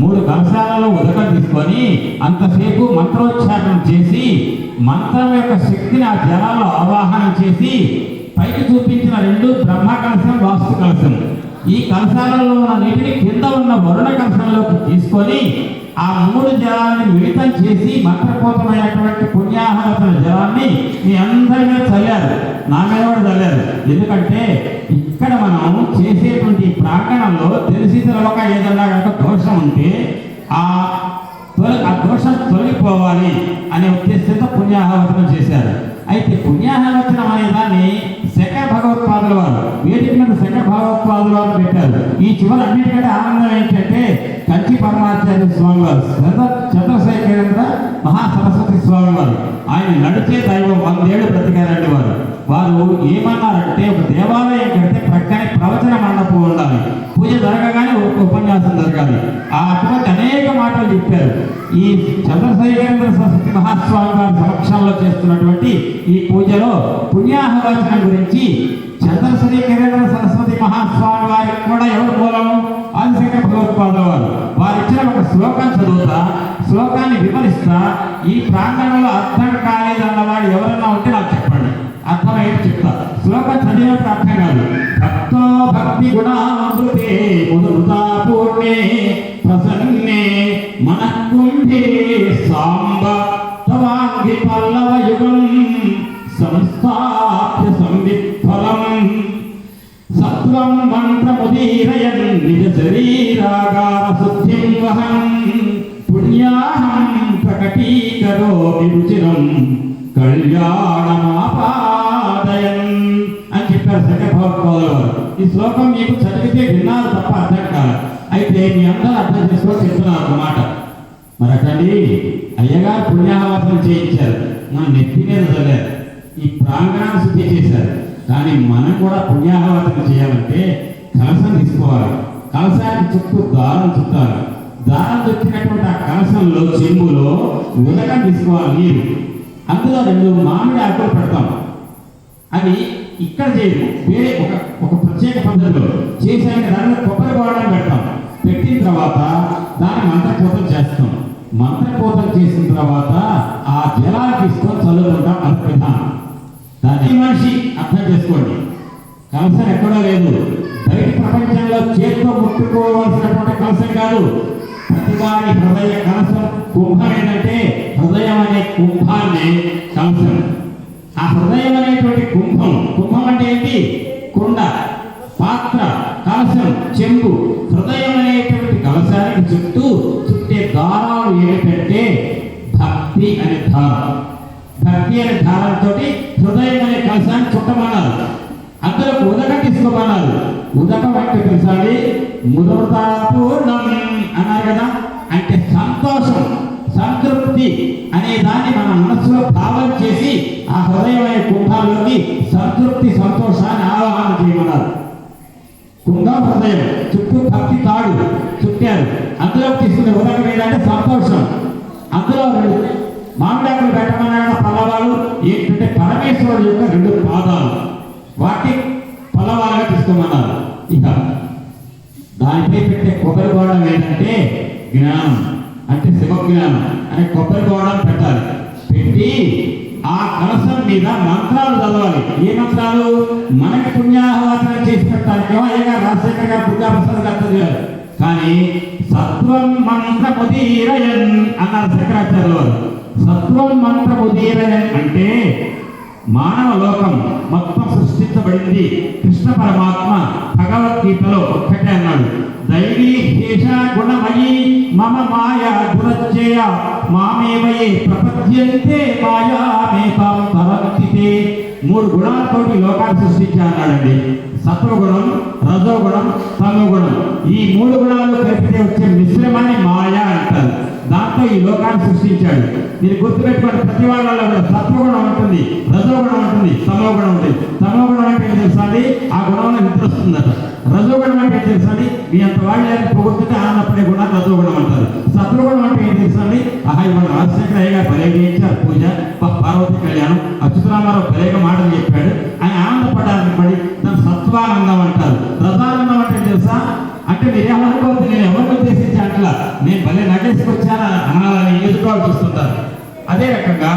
మూడు కంసాలలో ఉదకం తీసుకొని అంతసేపు మంత్రోచ్చారణ చేసి మంత్రం యొక్క శక్తిని ఆ జలాల్లో ఆవాహనం చేసి పైకి చూపించిన రెండు బ్రహ్మ కలశం వాస్తు కలశం. ఈ కంసాలలో ఉన్న నీటిని కింద ఉన్న వరుణ కంసంలోకి తీసుకొని ఆ మూడు జలాన్ని మిళితం చేసి మంత్రపూతమైనటువంటి పుణ్యాహవసన జలాన్ని మీ అందరి మీద చల్లారు. నా మీద కూడా చల్లారు. ఎందుకంటే ఇక్కడ మనం చేసేటువంటి ప్రాంగణంలో తెలిసి తెలవక ఏదన్నా కనుక దోషం ఉంటే ఆ తొలి ఆ దోషం తొలగిపోవాలి అనే ఉద్దేశంతో పుణ్యాహవసనం చేశారు. అయితే పుణ్యాహవచనం అనే దాన్ని శంకర భగవత్పాదుల వారు వేదిక మీద శంకర భగవత్పాదుల వారు పెట్టారు. ఈ చివరి అన్నిటికంటే ఆనందం ఏంటంటే కంచి పరమాచార్య స్వామి వారు చంద్రశేఖరేంద్ర మహాసరస్వతి స్వామి వారు ఆయన నడిచే దైవం వందేళ్ళు బ్రతికారండి వారు. వారు ఏమన్నారంటే ఒక దేవాలయం కంటే ప్రక్కనే ప్రవచన మండపం ఉండాలి. పూజ జరగగానే ఒక ఉపన్యాసం జరగాలి. ఆ అటువంటి అనేక మాటలు చెప్పారు. ఈ చంద్రశేఖరేంద్ర సరస్వతి మహాస్వామి గారి సమక్షంలో చేస్తున్నటువంటి ఈ పూజలో పుణ్యాహవచనం గురించి చంద్రశేఖరేంద్ర సరస్వతి మహాస్వామి వారికి కూడా ఎవరు మూలం ఆదిశంకర భగవత్పాద వారు. వారు ఇచ్చిన ఒక శ్లోకం చదువుతా శ్లోకాన్ని వివరిస్తా. ఈ ప్రాంగణంలో అర్థం కాలేదన్నవాడు ఎవరన్నా ఉంటే నాకు చెప్పండి. అర్థమయ్యేది చెప్తా. శ్లోకం చదివినప్పుడు అర్థం కాదు. భక్తో భక్తి గుణ నిజ శరీరాగార శుద్ధిం వహం పుణ్యాహం ప్రకటీకరోమి రుచిరం కళ్యాణమాపాదయన్ అని చెప్పారు శంకర ఈ శ్లోకం మీకు చదివితే విన్నారు తప్ప అర్థం కాదు. అయితే మీ అందరూ అర్థం చేసుకొని చెప్తున్నారు అన్నమాట మరి అక్కడి అయ్యగారు పుణ్యాహవాసనం చేయించారు. మన నెత్తి మీద చదివారు. ఈ ప్రాంగణాన్ని శుద్ధి చేశారు. కానీ మనం కూడా పుణ్యాహవాసనం చేయాలంటే కలసం తీసుకోవాలి. కలసానికి చుట్టూ దారం చుట్టాలి దారం చుట్టినటువంటి ఆ కలసంలో చెంబులో ఉదకం తీసుకోవాలి నీరు. అందులో రెండు మామిడి ఆకులు పెడతాం. అది ఇక్కడ చేయము వేరే ఒక ఒక ప్రత్యేక పద్ధతిలో చేశాక దానిలో కొబ్బరి గోడని పెడతాం. పెట్టిన తర్వాత దాన్ని మంత్రపోతం చేస్తాం. మంత్రపోతం చేసిన తర్వాత ఆ జలానికి తీసుకొని చల్లుకుంటాం అది విధానం దాన్ని మనిషి అర్థం చేసుకోండి. కలసం ఎక్కడో లేదు. బయట ప్రపంచంలో చేతితో ముట్టుకోవాల్సినటువంటి కలసం కాదు. ప్రతివారి హృదయ కలసం కుంభం ఏంటంటే హృదయం అనే కుంభాన్ని కలసం ఆ హృదయం అనేటువంటి కుంభం. కుంభం అంటే ఏంటి? కుండ పాత్ర కలసం చెంబు. హృదయం అనేటువంటి కలసానికి చుట్టూ చుట్టే దారాలు ఏమిటంటే భక్తి అనే ధార. భక్తి అనే ధారంతో హృదయం అనే కలశాన్ని చుట్టమన్నారు. అందులో ఉదకం తీసుకోమన్నారు. ఉదకం అంటే తెలుసాలి ముదృతాపూర్ణం అన్నారు కదా? అంటే సంతోషం సంతృప్తి అనే దాన్ని మన మనసులో భావం చేసి ఆ హృదయమైన కుంభాల్లోకి సంతృప్తి సంతోషాన్ని ఆవాహన చేయమన్నారు. కుంభ హృదయం చుట్టూ భక్తి తాడు చుట్టారు. అందులో తీసుకునే ఉదకం ఏంటంటే సంతోషం. అందులో మామిడాకులు పెట్టమన్నాడు పల్లవాలు ఏంటంటే పరమేశ్వరుడు యొక్క రెండు పాదాలు. వాటి పల్లవాలుగా తీసుకోమన్నారు ఇక దానిపై పెట్టే కొబ్బరి గోడం ఏంటంటే జ్ఞానం అంటే శివజ్ఞానం అనే కొబ్బరి గోడం పెట్టాలి. పెట్టి ఆ కలసం మీద మంత్రాలు చదవాలి. ఏ మంత్రాలు? మనకి పుణ్యాహవాసన చేసి పెట్టాలి. అయ్యగా రాజశేఖర్ గారు దుర్గాప్రసాద్ గారు చదివారు కానీ సత్వం మంత్రముదీరయన్ అన్నారు శంకరాచార్యుల వారు. సత్వం మంత్రముదీరయన్ అంటే మానవ లోకం మొత్తం సృష్టించబడింది కృష్ణ పరమాత్మ భగవద్గీతలో ఒక్కటే అన్నాడు. దైవీ శేష గుణమయీ మమ మాయా దురచ్చయ మామేవయే ప్రపద్యంతే మాయామేతాం తరంతితే మూడు గుణాలతోటి లోకాన్ని సృష్టించా అన్నాడండి. సత్వగుణం రజోగుణం తమోగుణం. ఈ మూడు గుణాలు కలిపితే వచ్చే మిశ్రమాన్ని మాయా అంటారు. దాంతో ఈ లోకాన్ని సృష్టించాడు. మీరు గుర్తుపెట్టుకోండి ప్రతి వాళ్ళలో కూడా సత్వగుణం ఉంటుంది రజోగుణం ఉంటుంది తమోగుణం ఉంటుంది. తమోగుణం అంటే ఏం తెలుసా అండి? ఆ గుణంలో నిద్ర వస్తుందట. రజోగుణం అంటే ఏం తెలుసా అండి? మీ అంత వాళ్ళు పొగుతుంటే పొగుడుతుంటే ఆనప్పుడే గుణాలు రజోగుణం అంటారు. సత్వగుణం అంటే ఏం తెలుసా అండి? ఆహా ఇవాళ రాజశేఖర అయ్యగా గారు పూజ పార్వతి కళ్యాణం. అచ్యుతరామారావు భలేగా మాటలు చెప్పాడు. ఆయన ఆనందపడాలని పడి దాన్ని సత్వానందం అంటారు. రసానందం అంటే తెలుసా? అంటే మీరు ఏమనుకోవద్దు నేను ఎవరు ఉద్దేశించి నేను భలే నగేసుకొచ్చానా అనాలని ఎదుర్కోవాల్సి వస్తుంటారు అదే రకంగా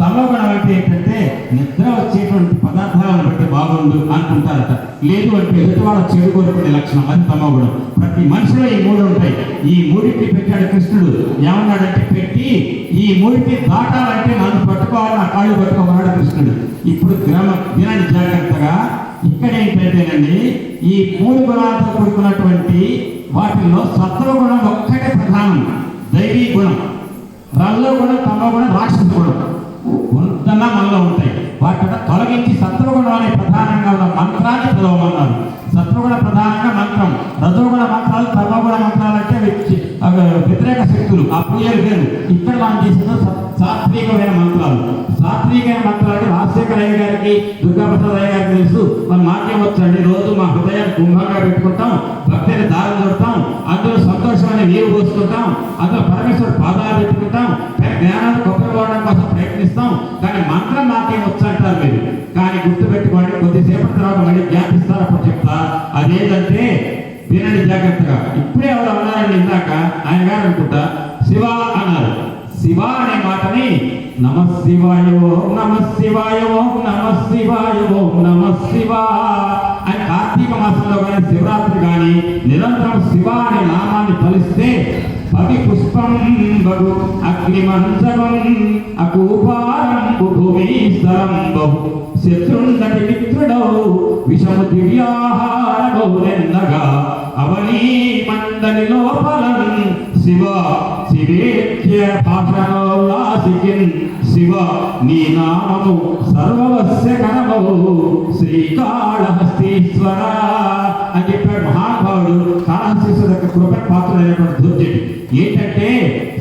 తమోగుణం అంటే ఏంటంటే నిద్ర వచ్చేటువంటి పదార్థాలను బట్టి బాగుండు అనుకుంటారట. లేదు అంటే ఎదుటివాళ్ళ చెడు కోరుకునే లక్షణం అది తమోగుణం. ప్రతి మనిషిలో ఈ మూడు ఉంటాయి. ఈ మూడింటి పెట్టాడు కృష్ణుడు. ఏమన్నాడంటే పెట్టి ఈ మూడింటి దాటాలంటే నన్ను పట్టుకోవాలి నా కాళ్ళు పట్టుకోమన్నాడు కృష్ణుడు. ఇప్పుడు గ్రామ దినాన్ని జాగ్రత్తగా. ఇక్కడ ఏంటంటేనండి ఈ మూడు గుణాలతో కూడుకున్నటువంటి వాటిల్లో సత్వగుణం గుణం ఒక్కటే ప్రధానం దైవీ గుణం మనలో కూడా తనలో కూడా రాక్షస కూడా ఉందన్నా మనలో ఉంటాయి. వాటి తొలగించి సత్వగుణం అనే ప్రధానంగా ఉన్న మంత్రాన్ని చదవమన్నారు. సత్వగుణ ప్రధానంగా మంత్రం రజోగుణ మంత్రాలు తమగుణ మంత్రాలు అంటే అవి వ్యతిరేక శక్తులు ఆ పూజలు వేరు. ఇక్కడ మనం చేసిన సాత్వికమైన మంత్రాలు. సాత్వికమైన మంత్రాలు రాజశేఖర అయ్య గారికి దుర్గాప్రసాద్ అయ్య గారికి తెలుసు. మన మాకేం వచ్చండి. రోజు మా హృదయాన్ని కుంభంగా పెట్టుకుంటాం. భక్తిని దారి చూడతాం అందులో సంతోషమైన నీరు పోసుకుంటాం. అందులో పరమేశ్వర పాదాలు పెట్టుకుంటాం. పై జ్ఞానాన్ని గొప్పపోవడం కోసం ప్రయత్నిస్తాం. కానీ జాగ్రత్తగా. ఇప్పుడే ఎవరు అన్నారని ఇందాక ఆయన గారు అనుకుంటా శివ అన్నారు. శివ అనే మాటని నమ శివాయో నమ శివాయో నమ శివాయో నమ శివ అని కార్తీక మాసంలో కానీ శివరాత్రి కానీ నిరంతరం శివ అనే నామాన్ని ఫలిస్తే పది పుష్పం బగు అగ్నిమంచకం అకూపారం భూమి బహు. శత్రుండటి మిత్రుడౌ విషము దివ్యాహారమౌ నెన్నగా పాఠనోల్లాసికిన్ శివ నీ నామము సర్వవస్య కరమవు శ్రీకాళహస్తీశ్వర. అని చెప్పాడు మహానుభావుడు కాళహస్తీశ్వర యొక్క కృప పాత్రుడైనటువంటి దుర్జటి ఏంటంటే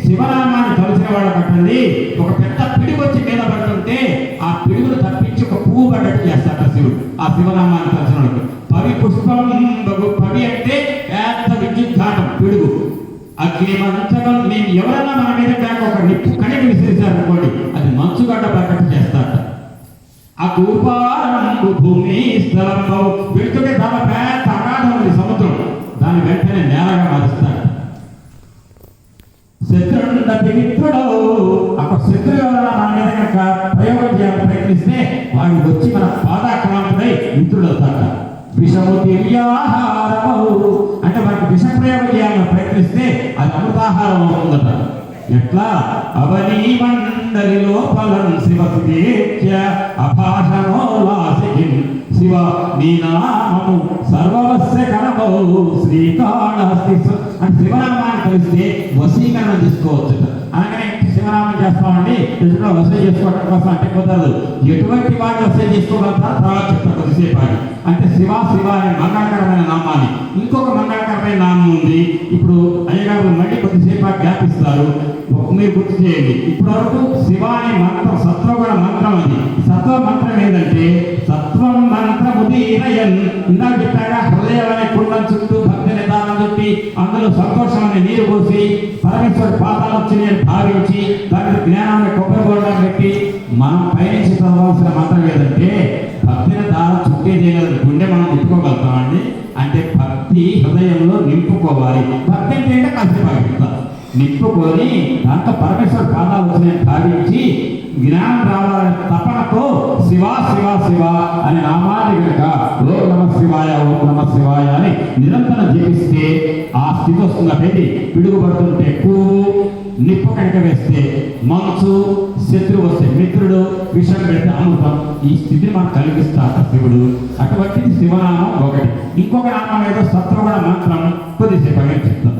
శివనామాన్ని తలసిన వాళ్ళ కట్టండి ఒక పెద్ద పిడుగు వచ్చి మీద పడుతుంటే ఆ పిడుగును తప్పించి ఒక పువ్వు పడ్డట్టు చేస్తాడు శివుడు. ఆ శివనామాన్ని తలసిన వాళ్ళకి పవి పుష్పం అగ్ని మేము ఎవరన్నా మన మీద కనుక ఒక నిప్పు కణికి విసిరిశారు అది మంచుగడ్డ ప్రకటన చేస్తాడు ఆ కూపారంబు భూమి స్థలంలో వెళ్తుంటే చాలా పెద్ద అగాధం ఉంది సముద్రం. దాని వెంటనే నేలగా మారుస్తాడు శత్రుండటి మిత్రుడు అక్కడ శత్రువు ఎవరైనా మన మీద కనుక ప్రయోగం చేయాలని ప్రయత్నిస్తే వాడు వచ్చి మన పాదాక్రమంపై మిత్రుడు అవుతాడు విషము తెలియాహారము అంటే మనకు విషప్రయోగం చేయాలని ప్రయత్నిస్తే అది అమృతాహారం అవుతుందట. ఎట్లా? అవనీ మండలి లోపలం శివ సుదేత్య శివ నీ నామము సర్వవస్య కరమో శ్రీకాళహస్తి. అంటే శివనామాన్ని కలిస్తే వశీకరణ తీసుకోవచ్చు అనగానే శివనామం చేస్తామండి. ఎదుటిలో వసీ చేసుకోవడం కోసం అంటే కుదరదు. ఎటువంటి వాడిని వసీ చేసుకోగలుగుతారు తర్వాత చెప్తా కొద్దిసేపు అంటే శివ శివ అనే మంగళకరమైన నామాన్ని. ఇంకొక మంగళకరమైన నామం ఉంది. ఇప్పుడు అయ్యగారు మళ్ళీ కొద్దిసేపు ఆగి జ్ఞాపిస్తారు మీరు గుర్తు చేయండి. ఇప్పటి వరకు శివ అనే మంత్రం సత్వగుణ మంత్రం అది. సత్వ మంత్రం ఏంటంటే సత్వం మంత్రం ఇందాక చెప్పాక హృదయం అనే కుండం చుట్టూ అందులో సంతోషాన్ని నీరు పోసి పరమేశ్వర పాదాలు నేను భావించి దానికి జ్ఞానాన్ని కొబ్బరి బోర్డా పెట్టి మనం పయనించి చదవాల్సిన మంత్రం ఏదంటే భక్తిని దారం చుట్టే చేయగల గుండె మనం నింపుకోగలుగుతామండి అంటే భక్తి హృదయంలో నింపుకోవాలి. భక్తి అంటే ఏంటో నింపుకొని దాంతో పరమేశ్వర పాదాలు వచ్చినాయని భావించి జ్ఞానం రావాలనే తపనతో శివ శివ శివ అనే నామాన్ని కనుక ఓం నమ శివాయ ఓం నమ శివాయ అని నిరంతరం జీవిస్తే ఆ స్థితి పిడుగుపడుతుంటే పువ్వు నిప్పు కనుక వేస్తే మంచు శత్రువు వస్తే మిత్రుడు విషయం పెడితే అమృతం. ఈ స్థితిని మనకు కలిగిస్తాట శివుడు. అటువంటిది శివనామం ఒకటి. ఇంకొక నామం ఏదో సత్వగుణ మంత్రం. కొద్దిసేపు చెప్తాను.